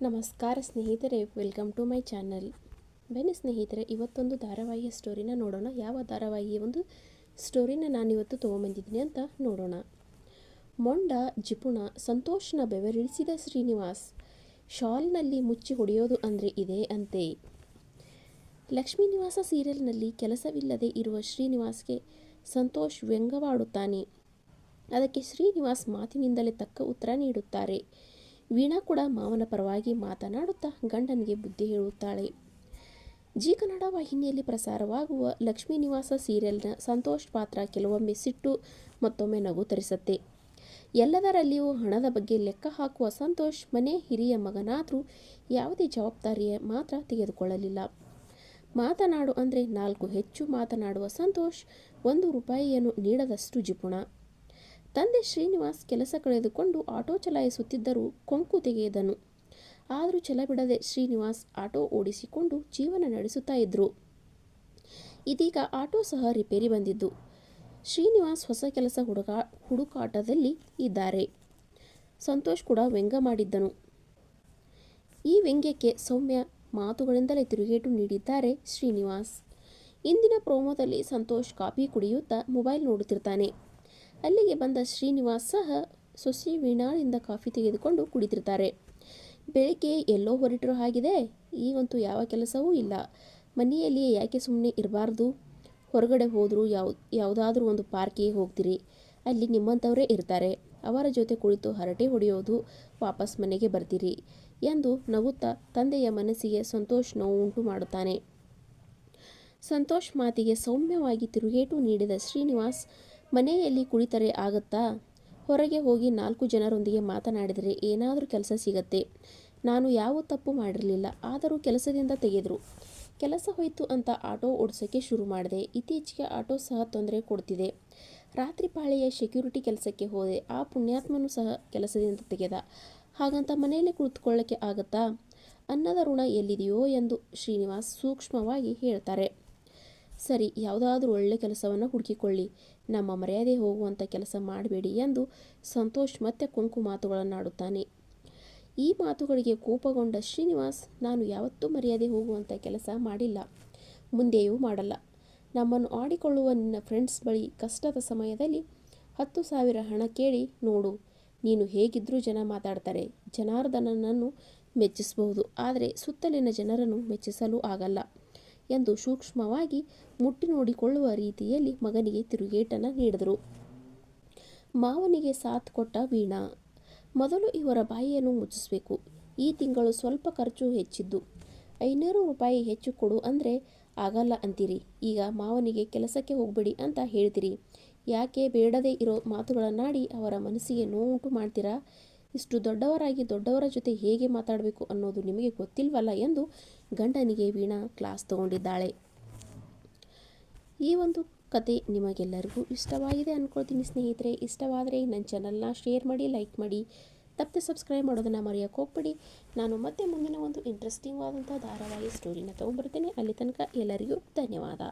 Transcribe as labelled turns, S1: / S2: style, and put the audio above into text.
S1: ನಮಸ್ಕಾರ ಸ್ನೇಹಿತರೆ welcome to my channel ಬನ್ನಿ ಸ್ನೇಹಿತರೆ, ಇವತ್ತೊಂದು ಧಾರಾವಾಹಿಯ ಸ್ಟೋರಿನ ನೋಡೋಣ. ಯಾವ ಧಾರಾವಾಹಿಯ ಒಂದು ಸ್ಟೋರಿನ ನಾನಿವತ್ತು ತೊಗೊಂಬಂದಿದ್ದೀನಿ ಅಂತ ನೋಡೋಣ. ಮೊಂಡ, ಜಿಪುಣ, ಸಂತೋಷನ ಬೆವರಿಳಿಸಿದ ಶ್ರೀನಿವಾಸ್, ಶಾಲ್ನಲ್ಲಿ ಮುಚ್ಚಿ ಹೊಡೆಯೋದು ಅಂದರೆ ಇದೆ ಅಂತೆ. ಲಕ್ಷ್ಮೀ ನಿವಾಸ ಸೀರಿಯಲ್ನಲ್ಲಿ ಕೆಲಸವಿಲ್ಲದೆ ಇರುವ ಶ್ರೀನಿವಾಸ್ಗೆ ಸಂತೋಷ್ ವ್ಯಂಗವಾಡುತ್ತಾನೆ. ಅದಕ್ಕೆ ಶ್ರೀನಿವಾಸ್ ಮಾತಿನಿಂದಲೇ ತಕ್ಕ ಉತ್ತರ ನೀಡುತ್ತಾರೆ. ವೀಣಾ ಕೂಡ ಮಾವನ ಪರವಾಗಿ ಮಾತನಾಡುತ್ತಾ ಗಂಡನಿಗೆ ಬುದ್ಧಿ ಹೇಳುತ್ತಾಳೆ. ಜಿ ಕನ್ನಡ ವಾಹಿನಿಯಲ್ಲಿ ಪ್ರಸಾರವಾಗುವ ಲಕ್ಷ್ಮೀ ನಿವಾಸ ಸೀರಿಯಲ್ನ ಸಂತೋಷ್ ಪಾತ್ರ ಕೆಲವೊಮ್ಮೆ ಸಿಟ್ಟು, ಮತ್ತೊಮ್ಮೆ ನಗು ತರಿಸುತ್ತೆ. ಎಲ್ಲದರಲ್ಲಿಯೂ ಹಣದ ಬಗ್ಗೆ ಲೆಕ್ಕ ಹಾಕುವ ಸಂತೋಷ್ ಮನೆ ಹಿರಿಯ ಮಗನಾದರೂ ಯಾವುದೇ ಜವಾಬ್ದಾರಿಯ ಮಾತ್ರ ತೆಗೆದುಕೊಳ್ಳಲಿಲ್ಲ. ಮಾತನಾಡು ಅಂದರೆ ನಾಲ್ಕು ಹೆಚ್ಚು ಮಾತನಾಡುವ ಸಂತೋಷ್ ಒಂದು ರೂಪಾಯಿಯನ್ನು ನೀಡದಷ್ಟು ಜಿಪುಣ. ತಂದೆ ಶ್ರೀನಿವಾಸ್ ಕೆಲಸ ಕಳೆದುಕೊಂಡು ಆಟೋ ಚಲಾಯಿಸುತ್ತಿದ್ದರೂ ಕೊಂಕು ತೆಗೆಯದನು. ಆದರೂ ಛಲ ಬಿಡದೆ ಶ್ರೀನಿವಾಸ್ ಆಟೋ ಓಡಿಸಿಕೊಂಡು ಜೀವನ ನಡೆಸುತ್ತಾ ಇದ್ದರು ಇದೀಗ ಆಟೋ ಸಹ ರಿಪೇರಿ ಬಂದಿದ್ದು. ಶ್ರೀನಿವಾಸ್ ಹೊಸ ಕೆಲಸ ಹುಡುಕಾ ಹುಡುಕಾಟದಲ್ಲಿ ಇದ್ದಾರೆ. ಸಂತೋಷ್ ಕೂಡ ವ್ಯಂಗ್ಯ ಮಾಡಿದ್ದನು. ಈ ವ್ಯಂಗ್ಯಕ್ಕೆ ಸೌಮ್ಯ ಮಾತುಗಳಿಂದಲೇ ತಿರುಗೇಟು ನೀಡಿದ್ದಾರೆ ಶ್ರೀನಿವಾಸ್. ಇಂದಿನ ಪ್ರೋಮೋದಲ್ಲಿ ಸಂತೋಷ್ ಕಾಫಿ ಕುಡಿಯುತ್ತಾ ಮೊಬೈಲ್ ನೋಡುತ್ತಿರ್ತಾನೆ. ಅಲ್ಲಿಗೆ ಬಂದ ಶ್ರೀನಿವಾಸ್ ಸಹ ಸೊಸಿ ವೀಣಾಳಿಂದ ಕಾಫಿ ತೆಗೆದುಕೊಂಡು ಕುಡಿತಿರ್ತಾರೆ ಬೆಳಿಗ್ಗೆ ಎಲ್ಲೋ ಹೊರಟಿರೋ ಹಾಗಿದೆ. ಈಗಂತೂ ಯಾವ ಕೆಲಸವೂ ಇಲ್ಲ. ಮನೆಯಲ್ಲಿಯೇ ಯಾಕೆ ಸುಮ್ಮನೆ ಇರಬಾರ್ದು? ಹೊರಗಡೆ ಹೋದರೂ ಯಾವ, ಯಾವುದಾದ್ರೂ ಒಂದು ಪಾರ್ಕಿಗೆ ಹೋಗ್ತೀರಿ. ಅಲ್ಲಿ ನಿಮ್ಮಂಥವರೇ ಇರ್ತಾರೆ. ಅವರ ಜೊತೆ ಕುಳಿತು ಹರಟೆ ಹೊಡೆಯೋದು ವಾಪಸ್ ಮನೆಗೆ ಬರ್ತೀರಿ ಎಂದು ನಗುತ್ತಾ ತಂದೆಯ ಮನಸ್ಸಿಗೆ ಸಂತೋಷ್ ನೋವು ಉಂಟು ಮಾಡುತ್ತಾನೆ. ಸಂತೋಷ್ ಮಾತಿಗೆ ಸೌಮ್ಯವಾಗಿ ತಿರುಗೇಟು ನೀಡಿದ ಶ್ರೀನಿವಾಸ್ ಮನೆಯಲ್ಲಿ ಕುಳಿತರೆ ಆಗುತ್ತಾ? ಹೊರಗೆ ಹೋಗಿ ನಾಲ್ಕು ಜನರೊಂದಿಗೆ ಮಾತನಾಡಿದರೆ ಏನಾದರೂ ಕೆಲಸ ಸಿಗತ್ತೆ. ನಾನು ಯಾವ ತಪ್ಪು ಮಾಡಿರಲಿಲ್ಲ, ಆದರೂ ಕೆಲಸದಿಂದ ತೆಗೆದರು. ಕೆಲಸ ಹೋಯಿತು ಅಂತ ಆಟೋ ಓಡಿಸೋಕ್ಕೆ ಶುರು ಮಾಡಿದೆ. ಇತ್ತೀಚೆಗೆ ಆಟೋ ಸಹ ತೊಂದರೆ ಕೊಡ್ತಿದೆ. ರಾತ್ರಿ ಪಾಳೆಯ ಸೆಕ್ಯೂರಿಟಿ ಕೆಲಸಕ್ಕೆ ಹೋದೆ. ಆ ಪುಣ್ಯಾತ್ಮನೂ ಸಹ ಕೆಲಸದಿಂದ ತೆಗೆದ. ಹಾಗಂತ ಮನೆಯಲ್ಲಿ ಕುಳಿತುಕೊಳ್ಳೋಕ್ಕೆ ಆಗುತ್ತಾ? ಅನ್ನದ ಋಣ ಎಲ್ಲಿದೆಯೋ ಎಂದು ಶ್ರೀನಿವಾಸ್ ಸೂಕ್ಷ್ಮವಾಗಿ ಹೇಳ್ತಾರೆ. ಸರಿ, ಯಾವುದಾದ್ರೂ ಒಳ್ಳೆ ಕೆಲಸವನ್ನು ಹುಡುಕಿಕೊಳ್ಳಿ. ನಮ್ಮ ಮರ್ಯಾದೆ ಹೋಗುವಂಥ ಕೆಲಸ ಮಾಡಬೇಡಿ ಎಂದು ಸಂತೋಷ್ ಮತ್ತೆ ಕುಂಕು ಮಾತುಗಳನ್ನಾಡುತ್ತಾನೆ. ಈ ಮಾತುಗಳಿಗೆ ಕೋಪಗೊಂಡ ಶ್ರೀನಿವಾಸ್, ನಾನು ಯಾವತ್ತೂ ಮರ್ಯಾದೆ ಹೋಗುವಂಥ ಕೆಲಸ ಮಾಡಿಲ್ಲ. ಮುಂದೆಯೂ ಮಾಡಲ್ಲ. ನಮ್ಮನ್ನು ಆಡಿಕೊಳ್ಳುವ ನಿನ್ನ ಫ್ರೆಂಡ್ಸ್ ಬಳಿ ಕಷ್ಟದ ಸಮಯದಲ್ಲಿ ಹತ್ತು ಸಾವಿರ ಹಣ ಕೇಳಿ ನೋಡು. ನೀನು ಹೇಗಿದ್ದರೂ ಜನ ಮಾತಾಡ್ತಾರೆ. ಜನಾರ್ದನನನ್ನು ಮೆಚ್ಚಿಸಬಹುದು. ಆದರೆ ಸುತ್ತಲಿನ ಜನರನ್ನು ಮೆಚ್ಚಿಸಲು ಆಗಲ್ಲ. ಎಂದು ಸೂಕ್ಷ್ಮವಾಗಿ ಮುಟ್ಟಿ ನೋಡಿಕೊಳ್ಳುವ ರೀತಿಯಲ್ಲಿ ಮಗನಿಗೆ ತಿರುಗೇಟನ್ನು ನೀಡಿದರು. ಮಾವನಿಗೆ ಸಾಥ್ ಕೊಟ್ಟ ವೀಣಾ, ಮೊದಲು ಇವರ ಬಾಯಿಯನ್ನು ಮುಚ್ಚಿಸಬೇಕು. ಈ ತಿಂಗಳು ಸ್ವಲ್ಪ ಖರ್ಚು ಹೆಚ್ಚಿದ್ದು. ಐನೂರು ರೂಪಾಯಿ ಹೆಚ್ಚು ಕೊಡು ಅಂದರೆ ಆಗಲ್ಲ ಅಂತೀರಿ. ಈಗ ಮಾವನಿಗೆ ಕೆಲಸಕ್ಕೆ ಹೋಗಬೇಡಿ ಅಂತ ಹೇಳ್ತೀರಿ. ಯಾಕೆ ಬೇಡದೇ ಇರೋ ಮಾತುಗಳನ್ನಾಡಿ ಅವರ ಮನಸ್ಸಿಗೆ ನೋವುಂಟು ಮಾಡ್ತೀರಾ? ಇಷ್ಟು ದೊಡ್ಡವರಾಗಿ ದೊಡ್ಡವರ ಜೊತೆ ಹೇಗೆ ಮಾತಾಡಬೇಕು ಅನ್ನೋದು ನಿಮಗೆ ಗೊತ್ತಿಲ್ವಲ್ಲ ಎಂದು ಗಂಡನಿಗೆ ವೀಣಾ ಕ್ಲಾಸ್ ತಗೊಂಡಿದ್ದಾಳೆ. ಈ ಒಂದು ಕತೆ ನಿಮಗೆಲ್ಲರಿಗೂ ಇಷ್ಟವಾಗಿದೆ ಅಂದ್ಕೊಳ್ತೀನಿ ಸ್ನೇಹಿತರೆ. ಇಷ್ಟವಾದರೆ ನನ್ನ ಚಾನಲ್ನ ಶೇರ್ ಮಾಡಿ ಲೈಕ್ ಮಾಡಿ ತಪ್ಪದೆ ಸಬ್ಸ್ಕ್ರೈಬ್ ಮಾಡೋದನ್ನು ಮರೆಯೋಕ್ಕೆ ಹೋಗ್ಬೇಡಿ. ನಾನು ಮತ್ತೆ ಮುಂದಿನ ಒಂದು ಇಂಟ್ರೆಸ್ಟಿಂಗ್ ಆದಂಥ ಧಾರಾವಾಹಿ ಸ್ಟೋರಿನ ತೊಗೊಂಬರ್ತೀನಿ ಅಲ್ಲಿ ತನಕ ಎಲ್ಲರಿಗೂ ಧನ್ಯವಾದ.